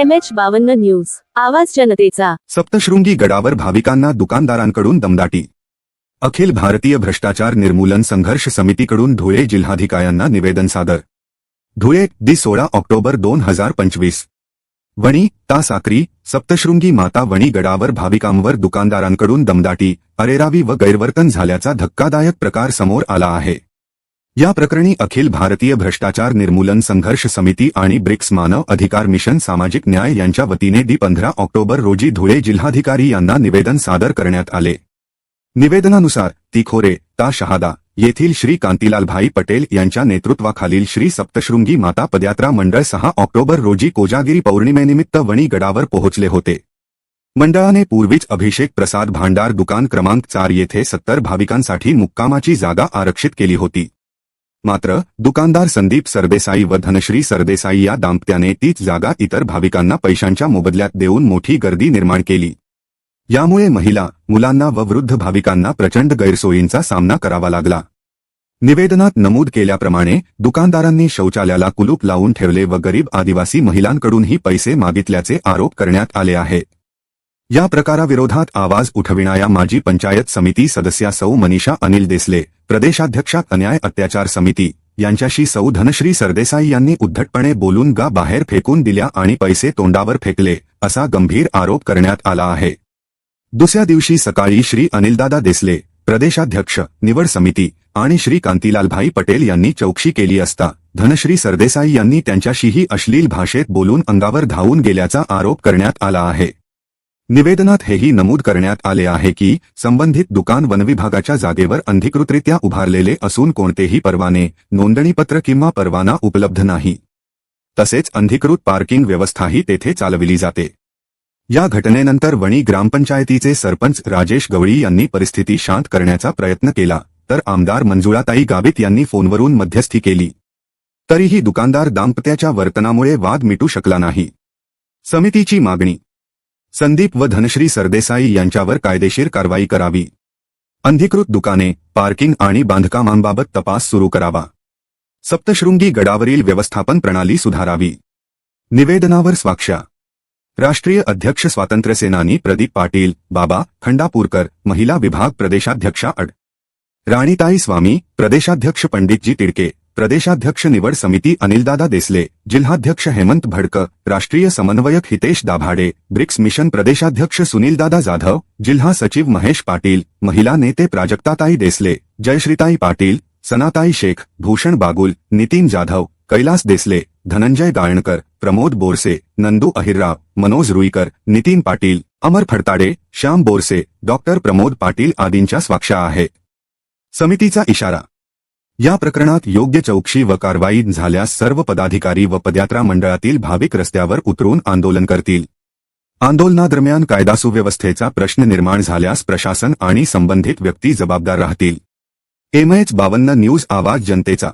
M H बावन्न news. आवाज जनतेचा. सप्तशृंगी गडावर भाविकांना दुकानदारांकडून दमदाटी. अखिल भारतीय भ्रष्टाचार निर्मूलन संघर्ष समितीकडून धुळे जिल्हाधिकाऱ्यांना निवेदन सादर. धुळे दि सोळा ऑक्टोबर दोन हजार पंचवीस. वणी तासाकरी सप्तशृंगी माता वणी गडावर भाविकांवर दुकानदारांकडून दमदाटी अरेरावी व गैरवर्तन झाल्याचा धक्कादायक प्रकार समोर आला आहे. या प्रकरणी अखिल भारतीय भ्रष्टाचार निर्मूलन संघर्ष समिती आणि ब्रिक्स मानव अधिकार मिशन सामाजिक न्याय यांच्या वतीने दि पंधरा ऑक्टोबर रोजी धुळे जिल्हाधिकारी यांना निवेदन सादर करण्यात आले. निवेदनानुसार तिखोरे ता शहादा येथील श्री कांतीलालभाई पटेल यांच्या नेतृत्वाखालील श्री सप्तशृंगी माता पदयात्रा मंडळ सहा ऑक्टोबर रोजी कोजागिरी पौर्णिमेनिमित्त वणी गडावर पोहोचले होते. मंडळाने पूर्वीच अभिषेक प्रसाद भांडार दुकान क्रमांक चार येथे सत्तर भाविकांसाठी मुक्कामाची जागा आरक्षित केली होती. मात्र दुकानदार संदीप सरदेसाई व धनश्री सरदेसाई या दाम्पत्याने तीच जागा इतर भाविकांना पैशांच्या मोबदल्यात देऊन मोठी गर्दी निर्माण केली. यामुळे महिला मुलांना व वृद्ध भाविकांना प्रचंड गैरसोयींचा सामना करावा लागला. निवेदनात नमूद केल्याप्रमाणे दुकानदारांनी शौचालयाला कुलूप लावून ठेवले व गरीब आदिवासी महिलांकडूनही पैसे मागितल्याचे आरोप करण्यात आले आहेत या प्रकाराविरोधात आवाज उठविणाऱ्या माजी पंचायत समिती सदस्या सौ मनीषा अनिल देसले प्रदेशाध्यक्षा अन्याय अत्याचार समिती यांच्याशी सौ धनश्री सरदेसाई यांनी उद्धटपणे बोलून गा बाहेर फेकून दिल्या आणि पैसे तोंडावर फेकले असा गंभीर आरोप करण्यात आला आहे. दुसऱ्या दिवशी सकाळी श्री अनिलदादा देसले प्रदेशाध्यक्ष निवड समिती आणि श्री कांतीलालभाई पटेल यांनी चौकशी केली असता धनश्री सरदेसाई यांनी त्यांच्याशीही अश्लील भाषेत बोलून अंगावर धावून गेल्याचा आरोप करण्यात आला आहे. निवेदनात हेही नमूद करण्यात आले आहे की संबंधित दुकान वनविभागाच्या जागेवर अंधिकृतरित्या उभारलेले असून कोणतेही परवाने नोंदणीपत्र किंवा परवाना उपलब्ध नाही. तसेच अंधिकृत पार्किंग व्यवस्थाही तेथे चालविली जाते. या घटनेनंतर वणी ग्रामपंचायतीचे सरपंच राजेश गवळी यांनी परिस्थिती शांत करण्याचा प्रयत्न केला तर आमदार मंजुळाताई गावित यांनी फोनवरून मध्यस्थी केली. तरीही दुकानदार दाम्पत्याच्या वर्तनामुळे वाद मिटू शकला नाही. समितीची मागणी संदीप व धनश्री सरदेसाई कायदेशीर कारवाई करावी. अंधिकृत दुकाने, पार्किंग आणि बांधकामांबाबत तपास सुरू करावा. सप्तशृंगी गडावरील व्यवस्थापन प्रणाली सुधारावी. निवेदनावर स्वाक्षा. राष्ट्रीय अध्यक्ष स्वातंत्र्यसेनानी प्रदीप पाटील, बाबा खंडापूरकर, महिला विभाग प्रदेशाध्यक्षा अड. राणीताई स्वामी, प्रदेशाध्यक्ष पंडितजी तिडके प्रदेशाध्यक्ष निवड समिती अनिलदादा देसले जिल्हाध्यक्ष हेमंत भडक राष्ट्रीय समन्वयक हितेश दाभाडे ब्रिक्स मिशन प्रदेशाध्यक्ष सुनीलदादा जाधव जिल्हा सचिव महेश पाटील महिला नेते प्राजक्ताताई देसले जयश्रीताई पाटील सनाताई शेख भूषण बागुल नितीन जाधव कैलास देसले धनंजय गायणकर प्रमोद बोरसे नंदू अहिरराव मनोज रुईकर नितीन पाटील अमर फडताडे श्याम बोरसे डॉक्टर प्रमोद पाटील आदींच्या स्वाक्षा आहेत समितीचा इशारा या प्रकरणात योग्य चौकशी व कारवाई झाल्यास सर्व पदाधिकारी व पदयात्रा मंडळातील भाविक रस्त्यावर उतरून आंदोलन करतील. आंदोलनादरम्यान कायदा सुव्यवस्थेचा प्रश्न निर्माण झाल्यास प्रशासन आणि संबंधित व्यक्ती जबाबदार राहतील. एमएच बावन्न न्यूज आवाज जनतेचा.